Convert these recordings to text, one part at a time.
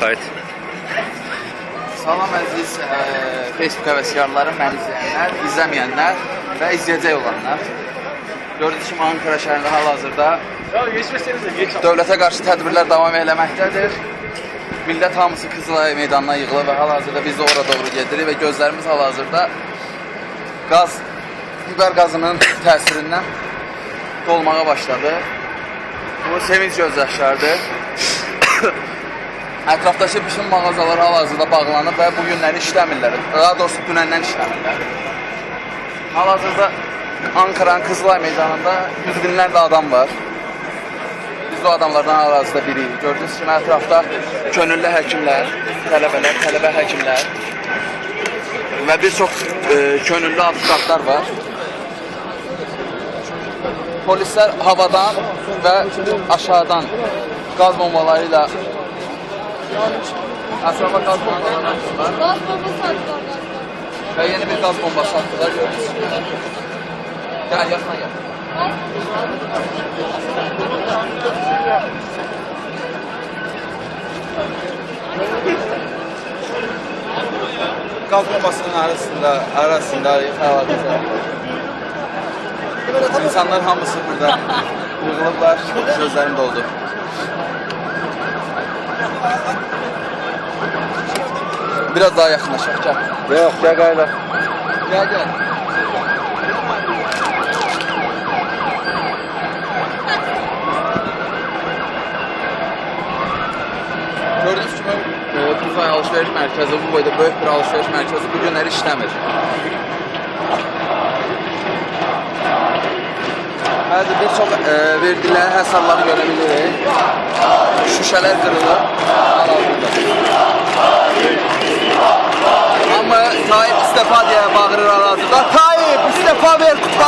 Kayıt. Salam əziz ə, Facebook həvəskarları, məni izləyənlər, izləməyənlər və izləyəcək olanlar. Gördüyünüz kimi Ankara şəhərində hal-hazırda dövlətə qarşı tədbirlər davam eləməkdədir. Millət hamısı Qızılay meydanına yığılır və hal-hazırda biz də ora doğru gedirik və gözlərimiz hal-hazırda qaz, biber qazının təsirindən dolmağa başladı. Bu sevinç gözyaşlarıdır. Ətrafdakı bütün mağazalar hal-hazırda bağlanıb və bu günləri işləmirlər. Daha doğrusu dünəndən işləmirlər. Hal-hazırda Ankara'nın Kızılay meydanında yüz binlərlə adam var. Biz o adamlardan hal-hazırda biriyik. Gördüyünüz kimi ətrafda könüllü həkimlər, tələbələr, tələbə həkimlər və bir çox e, könüllü advokatlar var. Polislər havadan və aşağıdan qaz bombaları ilə ətrafa qaz bombaları atırlar Gaz bombası attılar galiba. və yeni bir qaz bombası kimi. Gəl, yaxına gəl. Qaz bombasının arasında, arasında hal-hazırda İnsanlar hamısı burada yığılıblar, gözlərim doldu. Biraz daha yaxınlaşaq, gəl. Yok gel gayla. Gel gel. Gördüğünüz gibi e, Tuzay alışveriş merkezi, bu boyda büyük bir alışveriş merkezi bu günləri işləmir. Bəzi bir çox e, verdilər həsarları görə bilirik. Şüşələr qırılır. Hal-hazırda.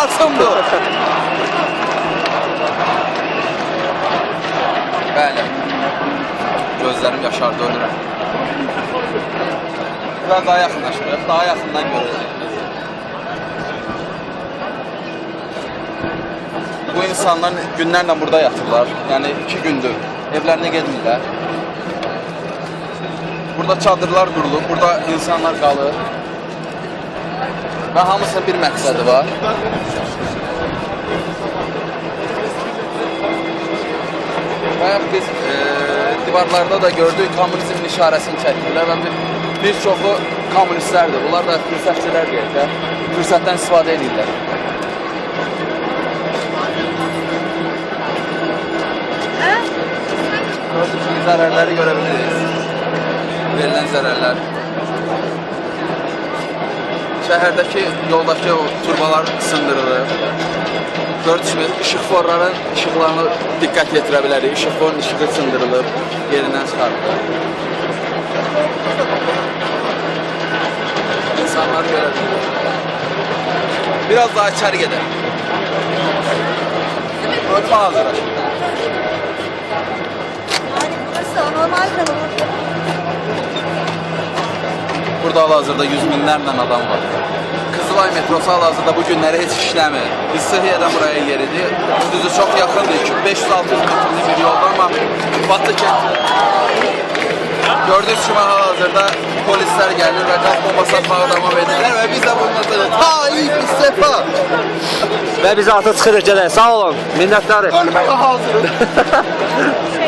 Bu. Bəli. Gözlərim yaşardı ölürəm. Biraz daha yaxınlaşdırıq, daha yaxından görürük. Bu insanlar günlərlə burada yatırlar. Yəni iki gündür evlərinə getmirlər. Burada çadırlar qurulub, burada insanlar qalır. Və hamısının bir məqsədi var. Və biz e, divarlarda da gördük komünizmin işarəsini çəkirlər və bir, bir çoxu kommunistlərdir. Bunlar da fürsətçilər deyək də, fürsətdən istifadə edirlər. Gördüyünüz kimi zərərləri görə. Verilən zərərlər. Şəhərdəki yoldakı o turbalar sındırılır. Gördüyünüz kimi işıqforların işıqlarını diqqət yetirə bilərik. İşıqforun işığı sındırılıb, yerindən çıxarılır. İnsanları görə bilirik. Biraz daha içəri gedək. Örtmə hazırlaşın. Yani burası anormal kalabalık. Burada hal-hazırda yüz minlərlə adam var. Qızılay metrosu hal-hazırda bu günləri heç işləmir. Biz Sıhiyyədən buraya yeridir. Düzü çox yaxındır. 500-600 metrlik bir yolda amma Batı kənd Gördüyünüz kimi hal-hazırda polislər gəlir və qaz bombası atmağa davam edirlər və biz də bundan Tayyip istifa! Ve biz artık çıkırız gene. Sağ olun. Minnettarım. Ölməyə hazırıq.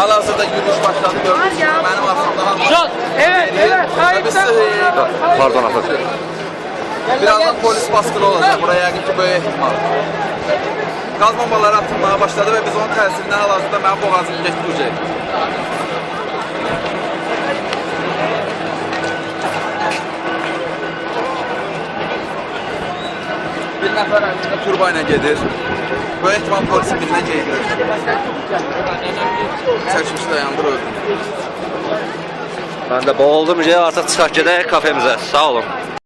Hal-hazırda yürüyüş başladı gördüyünüz gibi. Mənim arxamda hamı Evet evet. Tayyip'ten koruyorlar. Pardon efendim. Birazdan polis baskını olacak. Buraya yəqin ki böyük ehtimal. Qaz bombaları atılmaya başladı və biz onun təsirindən hal-hazırda mənim boğazım getməyəcək. Bir gedir. Böyük ehtimal polisin birinə geydirir. Çəkmişi dayandırır. Ben de boğuldum. Artık çıkart gidelim kafemize. Sağ olun.